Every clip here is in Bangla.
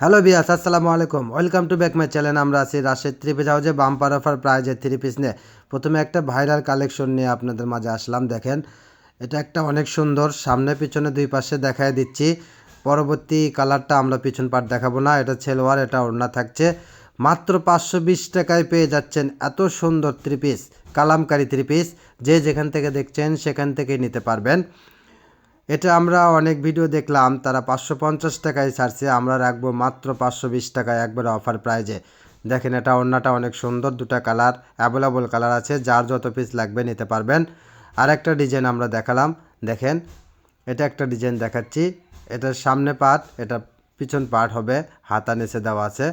হ্যালো বিয়াস আসসালামু আলাইকুম। Welcome to back my channel আমরা আছি রাশেদ থ্রি পিস হাউজে বাম্পার অফার প্রাইজের থ্রি পিস নিয়ে। প্রথমে একটা ভাইরাল কালেকশন নিয়ে আপনাদের মাঝে আসলাম, দেখেন। এটা একটা অনেক সুন্দর, সামনে পিছনে দুই পাশে দেখায় দিচ্ছি। পরবর্তী কালারটা আমরা পিছন পাট দেখাবো না, এটা ছেলোয়ার এটা ওড়না থাকছে। মাত্র পাঁচশো বিশ টাকায় পেয়ে যাচ্ছেন এত সুন্দর three piece Kalamkari three piece যে যেখান থেকে দেখছেন, সেখান থেকেই নিতে পারবেন। এটা আমরা অনেক ভিডিও দেখলাম, তারা পাঁচশো পঞ্চাশ টাকায় ছাড়ছে, আমরা রাখব মাত্র পাঁচশো বিশ টাকায় একবারে অফার প্রাইজে দেখেন এটা ওড়নাটা অনেক সুন্দর, দুটো কালার অ্যাভেলেবল কালার আছে, যার যত পিস লাগবে নিতে পারবেন। আর একটা ডিজাইন আমরা দেখালাম, দেখেন, এটা একটা ডিজাইন দেখাচ্ছি, এটার সামনে পার্ট এটা পিছন পার্ট হবে, হাতা নিচে দেওয়া আছে।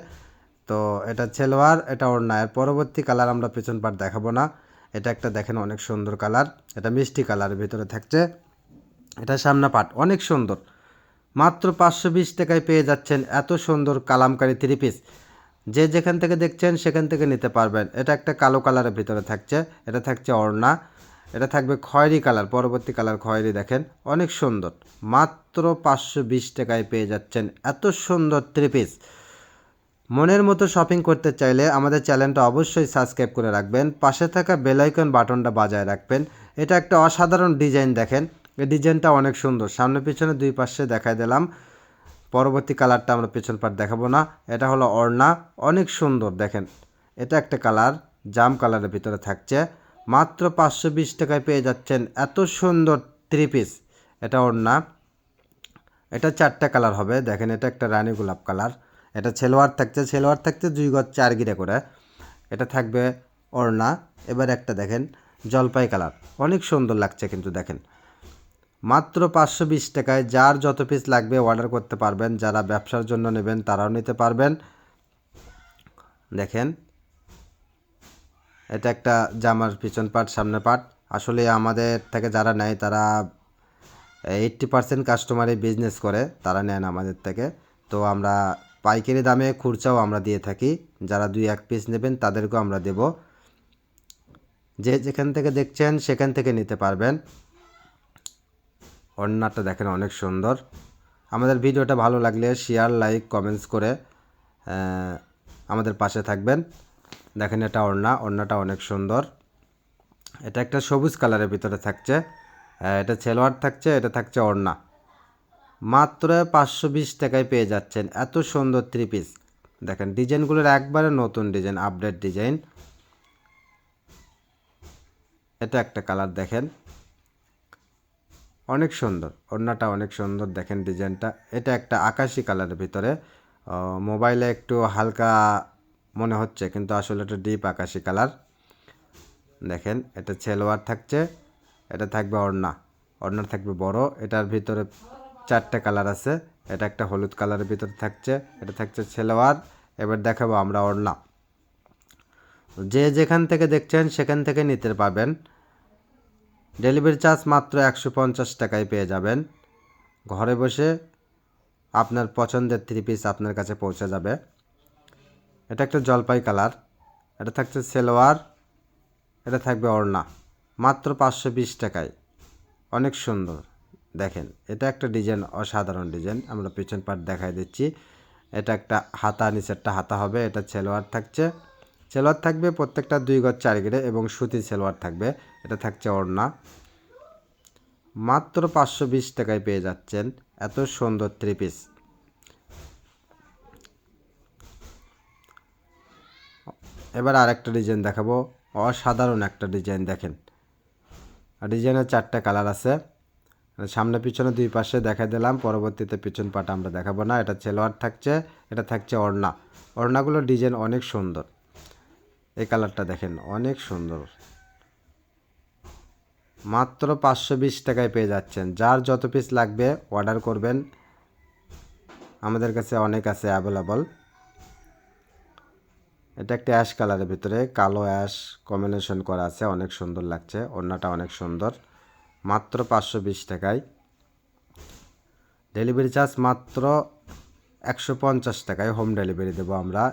তো এটা ছেলোয়ার এটা ওড়না, এর পরবর্তী কালার আমরা পিছন পার্ট দেখাবো না। এটা একটা দেখেন অনেক সুন্দর কালার এটা মিষ্টি কালারের ভিতরে থাকছে। এটা সামনা পাট অনেক সুন্দর। মাত্র পাঁচশো বিশ টাকায় পেয়ে যাচ্ছেন এত সুন্দর কালামকারি থ্রি পিস যে যেখান থেকে দেখছেন সেখান থেকে নিতে পারবেন। এটা একটা কালো কালারের ভিতরে থাকছে। এটা থাকছে অর্ণা এটা থাকবে খয়েরি কালার, পরবর্তী কালার খয়েরি দেখেন। অনেক সুন্দর। মাত্র পাঁচশো বিশ টাকায় পেয়ে যাচ্ছেন এত সুন্দর থ্রি পিস মনের মতো শপিং করতে চাইলে আমাদের চ্যানেলটা অবশ্যই সাবস্ক্রাইব করে রাখবেন। পাশে থাকা বেলাইকন বাটনটা বাজায় রাখবেন। এটা একটা অসাধারণ ডিজাইন দেখেন। এই ডিজাইনটা অনেক সুন্দর। সামনে পিছনে দুই পাশে দেখাই দিলাম। পরবর্তী কালারটা আমরা পিছন পাট দেখাবো না। এটা হলো অর্ণা অনেক সুন্দর, দেখেন। এটা একটা কালার, জাম কালারের ভিতরে থাকছে। মাত্র পাঁচশো বিশ টাকায় পেয়ে যাচ্ছেন এত সুন্দর থ্রি পিস এটা ওড়না। এটা চারটা কালার হবে। দেখেন, এটা একটা রানী গোলাপ কালার। এটা ছেলোয়ার থাকছে। ছেলোয়ার থাকছে দুই গজ চার গিরে করে। এটা থাকবে ওড়না। এবার একটা দেখেন, জলপাই কালার। অনেক সুন্দর লাগছে কিন্তু, দেখেন। মাত্র পাঁচশো বিশ টাকায় যার যত পিস লাগবে অর্ডার করতে পারবেন, যারা ব্যবসার জন্য নেবেন তারাও নিতে পারবেন। দেখেন, এটা একটা জামার পিছন পাট সামনে পাট আসলে আমাদের থেকে যারা নেয়, তারা এইট্টি পার্সেন্ট কাস্টমারই বিজনেস করে, তারা নেন আমাদের থেকে। তো আমরা পাইকারি দামে খুরচাও আমরা দিয়ে থাকি। যারা দুই এক পিস নেবেন, তাদেরকেও আমরা দেব। যে যেখান থেকে দেখছেন, সেখান থেকে নিতে পারবেন। ওড়নাটা দেখেন অনেক সুন্দর। আমাদের ভিডিওটা ভালো লাগলে শেয়ার লাইক কমেন্টস করে আমাদের পাশে থাকবেন। দেখেন এটা ওড়না ওড়নাটা অনেক সুন্দর। এটা একটা সবুজ কালারের ভিতরে থাকছে। এটা ছেলোয়ার থাকছে, এটা থাকছে ওড়না মাত্র পাঁচশো বিশ টাকায় পেয়ে যাচ্ছেন। এত সুন্দর থ্রি পিস দেখেন ডিজাইনগুলোর একবারে নতুন ডিজাইন আপডেট ডিজাইন। এটা একটা কালার দেখেন। অনেক সুন্দর। ওড়নাটা অনেক সুন্দর, দেখেন ডিজাইনটা। এটা একটা আকাশি কালারের ভিতরে। মোবাইলে একটু হালকা মনে হচ্ছে, কিন্তু আসলে এটা ডিপ আকাশি কালার। দেখেন, এটা ছেলোয়ার থাকছে, এটা থাকবে ওড়না। ওড়না থাকবে বড়, এটার ভিতরে চারটে কালার আছে। এটা একটা হলুদ কালারের ভিতরে থাকছে, এটা থাকছে ছেলোয়ার। এবার দেখাবো আমরা ওড়না। যে যেখান থেকে দেখছেন, সেখান থেকে নিতে পারবেন। ডেলিভারি চার্জ মাত্র একশো পঞ্চাশ টাকায় পেয়ে যাবেন। ঘরে বসে আপনার পছন্দের থ্রি পিস আপনার কাছে পৌঁছে যাবে। এটা একটা জলপাই কালার, এটা থাকছে সেলোয়ার, এটা থাকবে ওড়না, মাত্র পাঁচশো বিশ টাকায়। অনেক সুন্দর, দেখেন, এটা একটা ডিজাইন, অসাধারণ ডিজাইন, আমরা পিছন পাট দেখাই দিচ্ছি। এটা একটা হাতা, নিচেরটা হাতা হবে, এটা সেলোয়ার থাকছে। সেলোয়ার থাকবে প্রত্যেকটা দুই গজ চার গিরে এবং সুতি সেলোয়ার থাকবে। এটা থাকছে ওড়না। মাত্র পাঁচশো বিশ টাকায় পেয়ে যাচ্ছেন এত সুন্দর থ্রি পিস এবার আর একটা ডিজাইন দেখাবো। অসাধারণ একটা ডিজাইন দেখেন। ডিজাইনের চারটা কালার আছে। সামনে পিছনে দুই পাশে দেখা দিলাম। পরবর্তীতে পিছন পাটা আমরা দেখাবো না। এটা সেলোয়ার থাকছে, এটা থাকছে ওড়না। ওড়নাগুলোর ডিজাইন অনেক সুন্দর। এই কালারটা দেখেন, অনেক সুন্দর। মাত্র পাঁচশো বিশ টাকায় পেয়ে যাচ্ছেন। যার যত পিস লাগবে অর্ডার করবেন। আমাদের কাছে অনেক আছে অ্যাভেলেবল এটা একটা অ্যাশ কালারের ভিতরে, কালো অ্যাশ কম্বিনেশন করা আছে, অনেক সুন্দর লাগছে, ওড়নাটা অনেক সুন্দর। মাত্র পাঁচশো বিশ টাকায়। ডেলিভারি চার্জ মাত্র একশো পঞ্চাশ টাকায় হোম ডেলিভারি দেবো আমরা।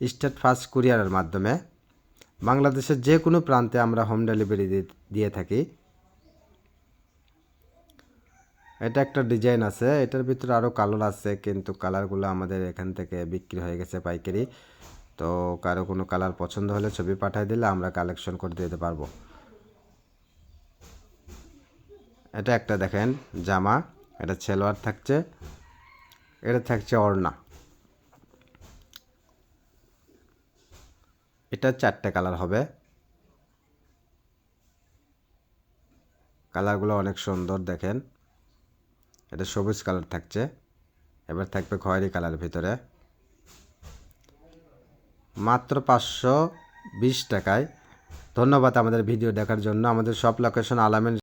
স্টেট ফার্স্ট কুরিয়ারের মাধ্যমে। বাংলাদেশের যে কোনো প্রান্তে আমরা হোম ডেলিভারি দিয়ে থাকি। এটা একটা ডিজাইন আছে, এটার ভিতরে আরও কালার আছে, কিন্তু কালারগুলো আমাদের এখান থেকে বিক্রি হয়ে গেছে পাইকারি। তো কারও কোনো কালার পছন্দ হলে ছবি পাঠিয়ে দিলে আমরা কালেকশন করে দিতে পারব। এটা একটা দেখেন, জামা, এটা সেলোয়ার থাকছে, এটা থাকছে ওড়না। এটা চারটে কালার হবে। কালারগুলো অনেক সুন্দর, দেখেন। এটা সবুজ কালার থাকছে। এবার থাকবে খয়েরি কালার ভিতরে। মাত্র পাঁচশো বিশ টাকায়। ধন্যবাদ আমাদের ভিডিও দেখার জন্য। আমাদের সব লোকেশন আলামেন